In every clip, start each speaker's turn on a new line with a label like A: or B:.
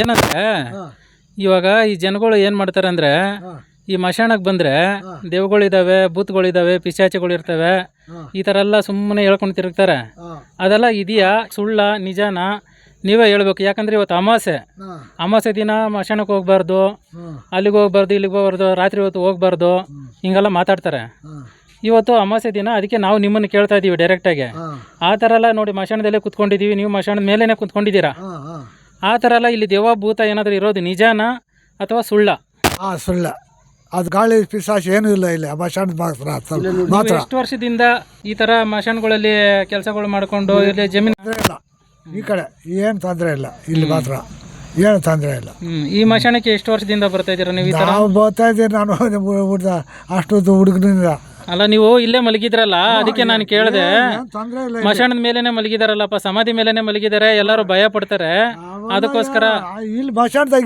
A: ಏನಂದ್ರೆ ಇವಾಗ ಈ ಜನಗಳು ಏನು ಮಾಡ್ತಾರೆ ಅಂದ್ರೆ ಈ ಮಶಾಣಕ್ಕೆ ಬಂದ್ರೆ ದೇವ್ಗಳಿದಾವೆ ಭೂತ್ಗಳಿದಾವೆ ಪಿಶಾಚಿಗಳು ಇರ್ತವೆ ಈ ಥರ ಎಲ್ಲ ಸುಮ್ಮನೆ ಹೇಳ್ಕೊಂಡು ತಿರುಗ್ತಾರೆ. ಅದೆಲ್ಲ ಇದೆಯಾ ಸುಳ್ಳ ನಿಜಾನ ನೀವೇ ಹೇಳ್ಬೇಕು. ಯಾಕಂದ್ರೆ ಇವತ್ತು ಅಮಾವಾಸ್ಯೆ ಅಮಾವಾಸ್ಯೆ ದಿನ ಮಶಾಣಕ್ಕೆ ಹೋಗ್ಬಾರ್ದು ಅಲ್ಲಿಗೆ ಹೋಗ್ಬಾರ್ದು ಇಲ್ಲಿಗೆ ಹೋಗ್ಬಾರ್ದು ರಾತ್ರಿ ಹೊತ್ತು ಹೋಗ್ಬಾರ್ದು ಹಿಂಗೆಲ್ಲ ಮಾತಾಡ್ತಾರೆ. ಇವತ್ತು ಅಮಾಸೆ ದಿನ ಅದಕ್ಕೆ ನಾವು ನಿಮ್ಮನ್ನು ಕೇಳ್ತಾ ಇದ್ದೀವಿ ಡೈರೆಕ್ಟಾಗಿ ಆ ಥರ ಎಲ್ಲ ನೋಡಿ ಮಶಾಣದಲ್ಲೇ ಕುತ್ಕೊಂಡಿದ್ದೀವಿ ನೀವು ಮಶಾಣದ ಮೇಲೇ ಕುತ್ಕೊಂಡಿದ್ದೀರಾ? ಆ ಥರ ಎಲ್ಲ ಇಲ್ಲಿ ದೇವ ಭೂತ ಏನಾದರೂ ಇರೋದು ನಿಜಾನ ಅಥವಾ ಸುಳ್ಳ?
B: ಆ ಸುಳ್ಳ. ಅದು ಗಾಳಿ ಪಿಸಾಶ್ ಏನೂ ಇಲ್ಲ ಇಲ್ಲಿ ಭಾಷಣ ಮಾತ್ರ
A: ಎಷ್ಟು ವರ್ಷದಿಂದ ಈ ತರ ಮಶಾನ್ಗಳಲ್ಲಿ ಕೆಲಸಗಳು ಮಾಡ್ಕೊಂಡು ಇಲ್ಲಿ ಜಮೀನು
B: ತೊಂದರೆ ಇಲ್ಲ. ಈ ಕಡೆ ಏನು ತೊಂದರೆ ಇಲ್ಲ ಇಲ್ಲಿ ಮಾತ್ರ. ಏನು ತೊಂದರೆ ಇಲ್ಲ.
A: ಹ್ಮ್. ಈ ಮಶಾಣಕ್ಕೆ ಎಷ್ಟು ವರ್ಷದಿಂದ ಬರ್ತಾ ಇದ್ದೀರಾ ನೀವು ಈ ಥರ?
B: ನಾವು ಬರ್ತಾ ಇದ್ದೀವಿ ನಾನು ಹುಡ್ದ ಅಷ್ಟೊಂದು ಹುಡುಗನಿಂದ.
A: ಅಲ್ಲ ನೀವು ಇಲ್ಲೇ ಮಲಗಿದ್ರಲ್ಲ ಅದಕ್ಕೆ ನಾನು ಕೇಳಿದೆ.
B: ಏನು ತೊಂದರೆ ಇಲ್ಲ
A: ಮಶಾಣದ ಮೇಲೇನೆ ಮಲಗಿದಾರಲ್ಲಪ್ಪ ಸಮಾಧಿ ಮೇಲೇನೆ ಮಲಗಿದ್ದಾರೆ ಎಲ್ಲರೂ ಭಯ ಪಡ್ತಾರೆ. ಅದಕ್ಕೋಸ್ಕರ
B: ಇಲ್ಲಿ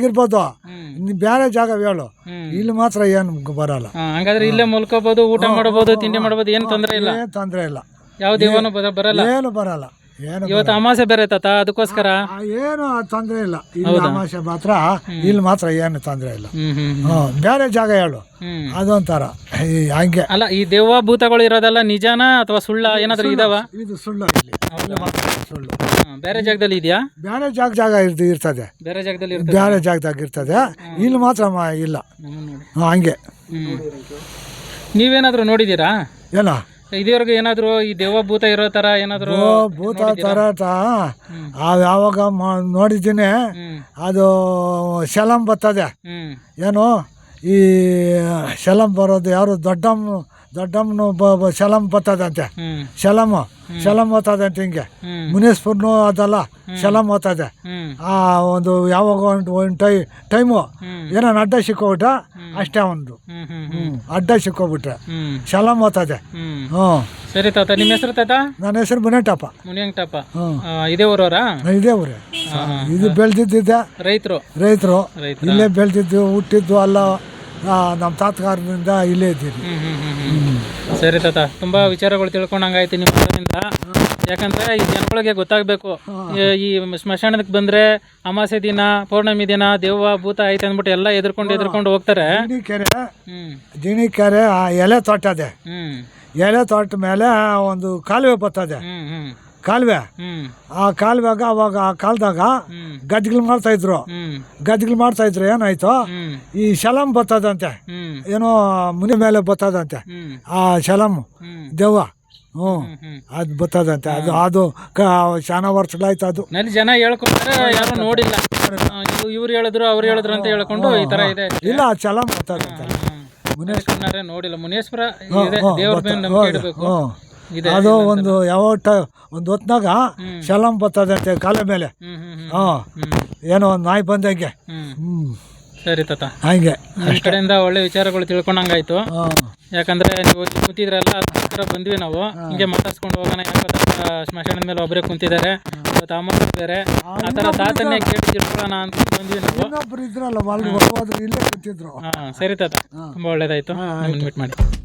B: ಇರ್ಬೋದು.
A: ಹ್ಮ್.
B: ಬೇರೆ ಜಾಗ ಹೇಳು. ಇಲ್ಲಿ ಮಾತ್ರ ಏನು ಬರಲ್ಲ.
A: ಹಂಗಾದ್ರೆ ಇಲ್ಲೇ ಮಲ್ಕೋಬಹುದು ಊಟ ಮಾಡಬಹುದು ತಿಂಡಿ ಮಾಡಬಹುದು ಏನು ತೊಂದರೆ ಇಲ್ಲ.
B: ಏನು ತೊಂದರೆ ಇಲ್ಲ.
A: ಯಾವ ದೇವನು ಬರಲ್ಲ.
B: ಏನು ಬರಲ್ಲ.
A: ಇವತ್ತು ಅಮಾಸೆ ಬೇರೆ ತಾತ ಅದಕ್ಕೋಸ್ಕರ?
B: ಏನು ತೊಂದರೆ ಇಲ್ಲ. ಇಲ್ಲಿ ಅಮಾಸೆ ಮಾತ್ರ ಇಲ್ಲಿ ಮಾತ್ರ ಏನು ತೊಂದರೆ ಇಲ್ಲ. ಬೇರೆ ಜಾಗ ಹೇಳು. ಅದೊಂಥರ. ಹಂಗೆ.
A: ಅಲ್ಲ ಈ ದೇವ ಭೂತಗಳು ಇರೋದೆಲ್ಲ ನಿಜಾನ ಅಥವಾ ಸುಳ್ಳ? ಏನಾದ್ರು ಇದಾವ?
B: ಇದು ಸುಳ್ಳು ಇಲ್ಲಿ. ಸುಳ್ಳು.
A: ಬೇರೆ ಜಾಗದಲ್ಲಿ ಇದೆಯಾ?
B: ಬೇರೆ ಜಾಗ ಜಾಗ ಇರ್ತ- ಇರ್ತದೆ.
A: ಬೇರೆ ಜಾಗದಲ್ಲಿ
B: ಬೇರೆ ಜಾಗದಾಗ ಇರ್ತದೆ. ಇಲ್ಲಿ ಮಾತ್ರ ಇಲ್ಲ. ಹಂಗೆ.
A: ನೀವೇನಾದರೂ ನೋಡಿದ್ದೀರಾ?
B: ಏನ?
A: ಇದುವರೆಗೂ ಏನಾದರೂ ಈ ದೇವ ಭೂತ ಇರೋ ತರ ಏನಾದರೂ
B: ಭೂತ ತರಾಟ ಅದು ಯಾವಾಗ ನೋಡಿದ್ದೀನಿ ಅದು ಶಲಂ ಬರ್ತದೆ. ಏನು? ಈ ಶಲಂ ಬರೋದು ಯಾರು? ದೊಡ್ಡಮ್ಮ ದೊಡ್ಡಮ್ಮನು ಬ ಬತ್ತದಂತೆ ಶಲಂ ಬರ್ತದಂತೆ ಶಲಮ್ ಶಲಂ ಓದ್ತದಂತೆ ಹಿಂಗೆ.
A: ಮುನಿಸ್ಪುರ್ನು
B: ಮುನೇಶ್ಪುರ್ನು ಅದಲ್ಲ ಶಲಂ ಓದ್ತದೆ. ಆ ಒಂದು ಯಾವಾಗ ಒಂದು ಟೈ ಟೈಮು ಏನೋ ಅಡ್ಡ ಸಿಕ್ಕೋಬಿಟ್ಟ ಅಷ್ಟೇ ಒಂದು. ಅಡ್ಡ ಸಿಕ್ಕೋಬಿಟ್ರೆ
A: ಶಲಮ್
B: ಶಲಂ ಓದ್ತದೆ. ಹ್ಞೂ.
A: ಸರಿ ತಾತ ನಿಮ್ಮ ಹೆಸರು ತಾತ?
B: ನನ್ನ ಹೆಸರು ಮುನಿಯಂಟಪ್ಪ
A: ಮುನಿಯಂಗಟಪ್ಪ
B: ಹ್ಞೂ.
A: ಇದೇ ಊರವರಾ?
B: ಇದೇ ಊರೇ. ಇದು ಬೆಳೆದಿದ್ದಿದ್ದೆ.
A: ರೈತರು.
B: ರೈತರು. ಇಲ್ಲೇ ಬೆಳೆದಿದ್ದು ಹುಟ್ಟಿದ್ದು ಅಲ್ಲ ನಮ್ಮ ತಾತಗಾರದಿಂದ ಇಲ್ಲೇ ಇದ್ದೀರಿ.
A: ಸರಿ ತಾತ ತುಂಬಾ ವಿಚಾರಗಳು ತಿಳ್ಕೊಂಡಂಗಾಯ್ತು ನಿಮ್ಮ ಮಗನಿಂದ ಯಾಕಂದ್ರೆ ಈ ಜನಗಳಿಗೆ ಗೊತ್ತಾಗಬೇಕು. ಈ ಸ್ಮಶಾನಕ್ಕೆ ಬಂದ್ರೆ ಅಮಾಸೆ ದಿನ ಪೌರ್ಣಮಿ ದಿನ ದೇವ ಭೂತ ಐತೆ ಅಂದ್ಬಿಟ್ಟು ಎಲ್ಲ ಎದುರ್ಕೊಂಡು ಎದುರ್ಕೊಂಡು ಹೋಗ್ತಾರೆ. ಕೆರೆ
B: ಜಿಣಿಕೆರೆ ಆ ಎಲೆ ತೋಟದೆ
A: ಹ್ಮ್.
B: ಎಲೆ ತೋಟ ಮೇಲೆ ಒಂದು ಕಾಲುವೆ ಬತ್ತದೆ
A: ಹ್ಮ್ ಹ್ಮ್.
B: ಕಾಲುವೆ. ಆ ಕಾಲುವೆಗ ಅವಾಗ ಆ ಕಾಲದಾಗ
A: ಹ್ಮ್.
B: ಗದ್ಗಳು ಮಾಡ್ತಾ ಇದ್ರು.
A: ಹ್ಮ್.
B: ಮಾಡ್ತಾ ಇದ್ರು ಏನಾಯ್ತು? ಈ ಶಲಂ
A: ಬತ್ತದಂತೆ
B: ಏನೋ ಮುನಿ ಮೇಲೆ
A: ಬತ್ತದಂತೆ
B: ಆ ಶಲಂ ದೆವ್ವ. ಹ್ಞೂ ಅದು ಬರ್ತದಂತೆ. ಅದು ಅದು ಶಾನ ವರ್ಷಗಳಾಯ್ತು ಅದು.
A: ಜನ ಹೇಳ್ಕೊಂಡ್ರೆ ಯಾರು ನೋಡಿಲ್ಲ. ಇವ್ರು ಹೇಳಿದ್ರು ಅವ್ರು ಹೇಳಿದ್ರು ಅಂತ ಹೇಳ್ಕೊಂಡು ಈ ತರ ಇದೆ.
B: ಇಲ್ಲ ಆ ಶಲಂ ಬರ್ತದಂತೆ.
A: ಮುನೇಶ್ವರನಾರೆ ನೋಡಿಲ್ಲ. ಮುನೇಶ್ವರ ದೇವ್ರ ಮೇಲೆ ನಂಬಿಕೆ ಇಡಬೇಕು.
B: ಅದು ಒಂದು ಯಾವ ಒಂದು ಹೊತ್ನಾಗ. ಶಲಂ ಬರ್ತದಂತೆ ಕಾಲ ಮೇಲೆ. ಹಾಂ. ಏನೋ ಒಂದು ನಾಯಿ ಬಂದಂಗೆ. ಹ್ಞೂ
A: ಸರಿ ತಾತ.
B: ಹಂಗೆ.
A: ನಿಮ್ಮ ಕಡೆಯಿಂದ ಒಳ್ಳೆ ವಿಚಾರಗಳು ತಿಳ್ಕೊಂಡಂಗಾಯ್ತು. ಯಾಕಂದ್ರೆ ನೀವು ಕೂತಿದ್ರಲ್ಲ ಅದಕ್ಕೋಸ್ಕರ ಬಂದ್ವಿ ನಾವು. ಹಿಂಗೆ ಮಾತಾಡ್ಸ್ಕೊಂಡು ಹೋಗೋಣ ಯಾಕಂದ್ರೆ ಸ್ಮಶಾನದ ಮೇಲೆ ಒಬ್ಬರೇ ಕುಂತಿದ್ದಾರೆ. ಬೇರೆ ಆ ಥರ ತಾತನ್ನೇ ಕೇಳಿ ತಿಳ್ಕೊಳ್ಳೋಣ ಅಂತ ಬಂದ್ವಿ ನಾವು.
B: ಇನ್ನೊಬ್ರು ಇದ್ರಲ್ಲ ಇಲ್ಲೇ ಕೂತಿದ್ರು.
A: ಹಾಂ ಸರಿ ತಾತ. ತುಂಬ ಒಳ್ಳೇದಾಯ್ತು. ಮೀಟ್ ಮಾಡಿ.